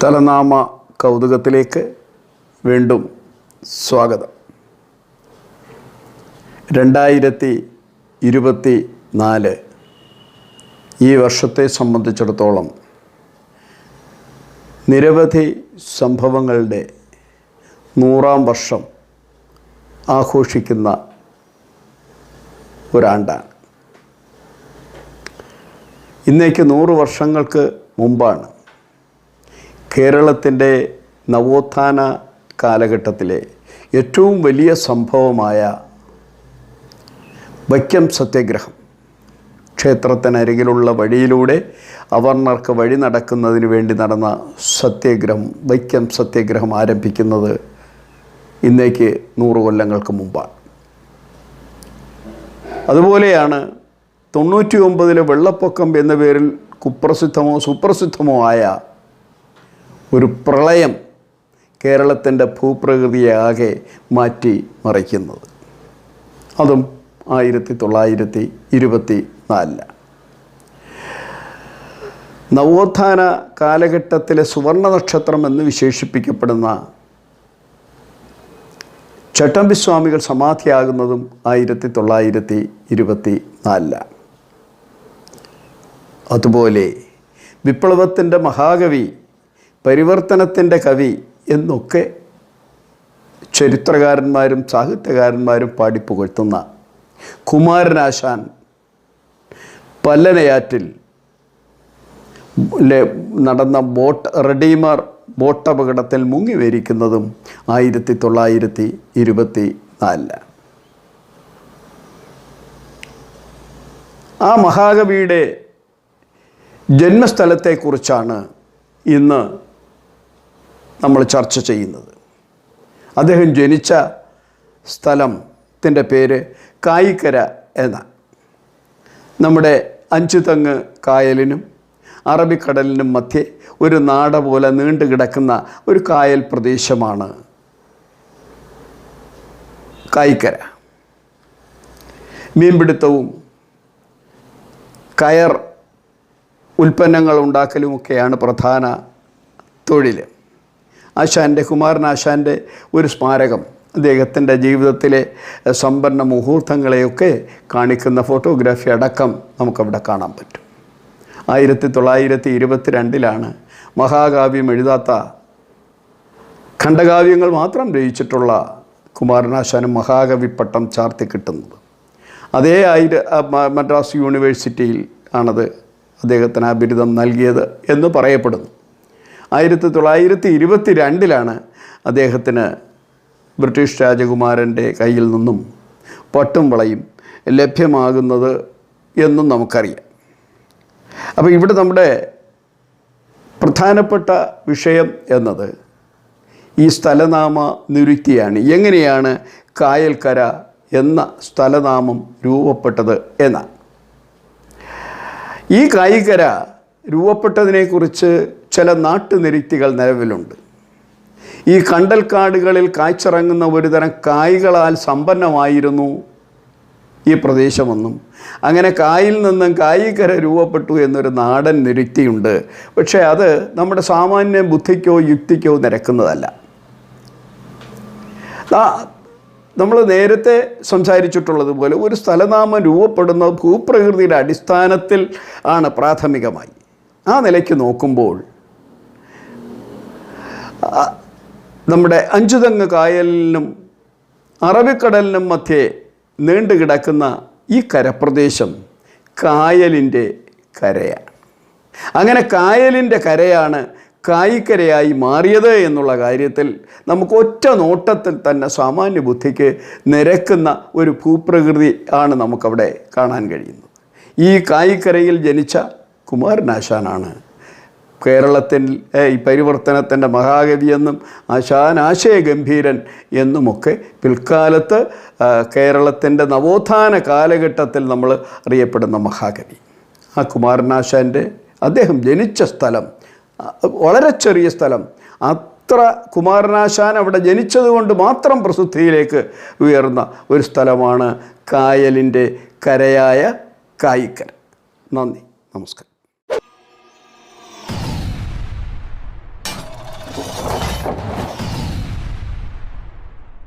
സ്ഥലനാമ കൗതുകത്തിലേക്ക് വീണ്ടും സ്വാഗതം. രണ്ടായിരത്തി ഇരുപത്തി നാല് ഈ വർഷത്തെ സംബന്ധിച്ചിടത്തോളം നിരവധി സംഭവങ്ങളുടെ നൂറാം വർഷം ആഘോഷിക്കുന്ന ഒരാണ്ടാണ്. ഇന്നേക്ക് നൂറ് വർഷങ്ങൾക്ക് മുമ്പാണ് കേരളത്തിന്റെ നവോത്ഥാന കാലഘട്ടത്തിലെ ഏറ്റവും വലിയ സംഭവമായ വൈക്കം സത്യാഗ്രഹം ക്ഷേത്രത്തിനരികിലുള്ള വഴിയിലൂടെ അവർണർക്ക് വഴി നടക്കുന്നതിന് വേണ്ടി നടന്ന സത്യാഗ്രഹം വൈക്കം സത്യാഗ്രഹം ആരംഭിക്കുന്നത് ഇന്നേക്ക് നൂറ് കൊല്ലങ്ങൾക്ക് മുമ്പാണ്. അതുപോലെയാണ് തൊണ്ണൂറ്റി ഒമ്പതിലെ വെള്ളപ്പൊക്കം എന്ന പേരിൽ കുപ്രസിദ്ധമോ സുപ്രസിദ്ധമോ ആയ ഒരു പ്രളയം കേരളത്തിന്റെ ഭൂപ്രകൃതിയെ ആകെ മാറ്റി മറിക്കുന്നത്. അതും ആയിരത്തി തൊള്ളായിരത്തി ഇരുപത്തി നാലിലാണ് നവോത്ഥാന കാലഘട്ടത്തിലെ സുവർണ നക്ഷത്രം എന്ന് വിശേഷിപ്പിക്കപ്പെടുന്ന ചട്ടമ്പിസ്വാമികൾ സമാധിയാകുന്നതും ആയിരത്തി തൊള്ളായിരത്തി ഇരുപത്തി നാലിലാണ് അതുപോലെ വിപ്ലവത്തിന്റെ മഹാകവി പരിവർത്തനത്തിന്റെ കവി എന്നൊക്കെ ചരിത്രകാരന്മാരും സാഹിത്യകാരന്മാരും പാടിപ്പുകഴ്ത്തുന്ന കുമാരനാശാൻ പല്ലനയാറ്റിൽ നടന്ന ബോട്ട് റെഡീമർ ബോട്ട് അപകടത്തിൽ മുങ്ങി വരിക്കുന്നതും ആയിരത്തി തൊള്ളായിരത്തി ഇരുപത്തി നാലിലാണ് ആ മഹാകവിയുടെ ജന്മസ്ഥലത്തെക്കുറിച്ചാണ് ഇന്ന് നമ്മൾ ചർച്ച ചെയ്യുന്നത്. അദ്ദേഹം ജനിച്ച സ്ഥലത്തിന്റെ പേര് കായിക്കര എന്ന നമ്മുടെ അഞ്ചുതങ്ങ് കായലിനും അറബിക്കടലിനും മധ്യേ ഒരു നാട പോലെ നീണ്ടു കിടക്കുന്ന ഒരു കായൽ പ്രദേശമാണ് കായിക്കര. മീൻപിടുത്തവും കയർ ഉൽപ്പന്നങ്ങൾ ഉണ്ടാക്കലുമൊക്കെയാണ് പ്രധാന തൊഴിൽ ആശാന്റെ കുമാരൻ ആശാന്റെ ഒരു സ്മാരകം. അദ്ദേഹത്തിന്റെ ജീവിതത്തിലെ സമ്പന്ന മുഹൂർത്തങ്ങളെയൊക്കെ കാണിക്കുന്ന ഫോട്ടോഗ്രാഫി അടക്കം നമുക്കവിടെ കാണാൻ പറ്റും. ആയിരത്തി തൊള്ളായിരത്തി ഇരുപത്തി രണ്ടിലാണ് മഹാകാവ്യം എഴുതാത്ത ഖണ്ഡകാവ്യങ്ങൾ മാത്രം രചിച്ചിട്ടുള്ള കുമാരനാശാനും മഹാകവി പട്ടം ചാർത്തി കിട്ടുന്നത്. അതേ ആയിര മദ്രാസ് യൂണിവേഴ്സിറ്റിയിൽ ആണത് അദ്ദേഹത്തിന് ആ ബിരുദം നൽകിയത് എന്ന് പറയപ്പെടുന്നു. ആയിരത്തി തൊള്ളായിരത്തി ഇരുപത്തി രണ്ടിലാണ് അദ്ദേഹത്തിന് ബ്രിട്ടീഷ് രാജകുമാരന്റെ കയ്യിൽ നിന്നും പട്ടും വളയും ലഭ്യമാകുന്നത് എന്നും നമുക്കറിയാം. അപ്പോൾ ഇവിടെ നമ്മുടെ പ്രധാനപ്പെട്ട വിഷയം എന്നത് ഈ സ്ഥലനാമ നിരുക്തിയാണ് എങ്ങനെയാണ് കായൽക്കര എന്ന സ്ഥലനാമം രൂപപ്പെട്ടത് എന്നാണ്. ഈ കായികര രൂപപ്പെട്ടതിനെക്കുറിച്ച് ചില നാട്ടുനിരുത്തികൾ നിലവിലുണ്ട്. ഈ കണ്ടൽക്കാടുകളിൽ കായ്ച്ചിറങ്ങുന്ന ഒരുതരം കായ്കളാൽ സമ്പന്നമായിരുന്നു ഈ പ്രദേശമെന്നും. അങ്ങനെ കായിൽ നിന്നും കായികര രൂപപ്പെട്ടു എന്നൊരു നാടൻ നിരുക്തിയുണ്ട് പക്ഷേ അത് നമ്മുടെ സാമാന്യ ബുദ്ധിക്കോ യുക്തിക്കോ നിരക്കുന്നതല്ല. നമ്മൾ നേരത്തെ സംസാരിച്ചിട്ടുള്ളതുപോലെ ഒരു സ്ഥലനാമം രൂപപ്പെടുന്ന ഭൂപ്രകൃതിയുടെ അടിസ്ഥാനത്തിൽ ആണ് പ്രാഥമികമായി. ആ നിലയ്ക്ക് നോക്കുമ്പോൾ നമ്മുടെ അഞ്ചുതങ്ങ് കായലിനും അറബിക്കടലിനും മധ്യേ നീണ്ടു കിടക്കുന്ന ഈ കരപ്രദേശം കായലിന്റെ കരയാണ്. അങ്ങനെ കായലിന്റെ കരയാണ് കായിക്കരയായി മാറിയത് എന്നുള്ള കാര്യത്തിൽ നമുക്ക് ഒറ്റ നോട്ടത്തിൽ തന്നെ സാമാന്യ ബുദ്ധിക്ക് നിരക്കുന്ന ഒരു ഭൂപ്രകൃതി ആണ് നമുക്കവിടെ കാണാൻ കഴിയുന്നത്. ഈ കായിക്കരയിൽ ജനിച്ച കുമാരനാശാനാണ് കേരളത്തിൽ ഈ പരിവർത്തനത്തിന്റെ മഹാകവിയെന്നും ആശാൻ ആശയഗംഭീരൻ എന്നുമൊക്കെ പിൽക്കാലത്ത് കേരളത്തിന്റെ നവോത്ഥാന കാലഘട്ടത്തിൽ നമ്മൾ അറിയപ്പെടുന്ന മഹാകവി ആ കുമാരനാശാന്റെ അദ്ദേഹം ജനിച്ച സ്ഥലം വളരെ ചെറിയ സ്ഥലം. അത്ര കുമാരനാശാൻ അവിടെ ജനിച്ചതുകൊണ്ട് മാത്രം പ്രസിദ്ധിയിലേക്ക് ഉയർന്ന ഒരു സ്ഥലമാണ് കായലിന്റെ കരയായ കായിക്കര നന്ദി. നമസ്കാരം.